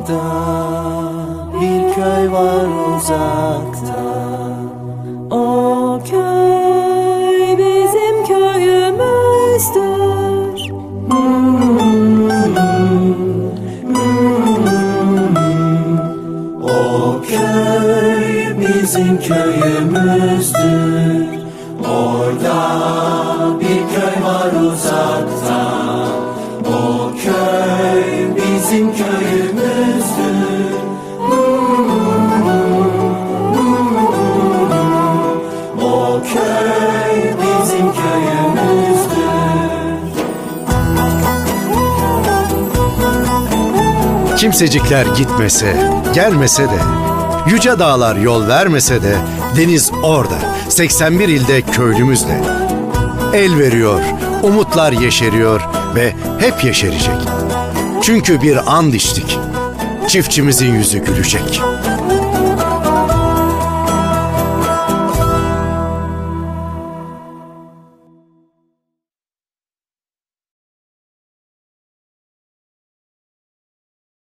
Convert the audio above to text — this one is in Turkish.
Orada bir köy var uzakta. O köy bizim köyümüzdür. O köy bizim köyümüzdür. Orada bir köy var uzakta. O köy bizim köyümüzdür Kimsecikler gitmese, gelmese de, yüce dağlar yol vermese de, deniz orada, 81 ilde köylümüzle. El veriyor, umutlar yeşeriyor ve hep yeşerecek. Çünkü bir and içtik, çiftçimizin yüzü gülecek.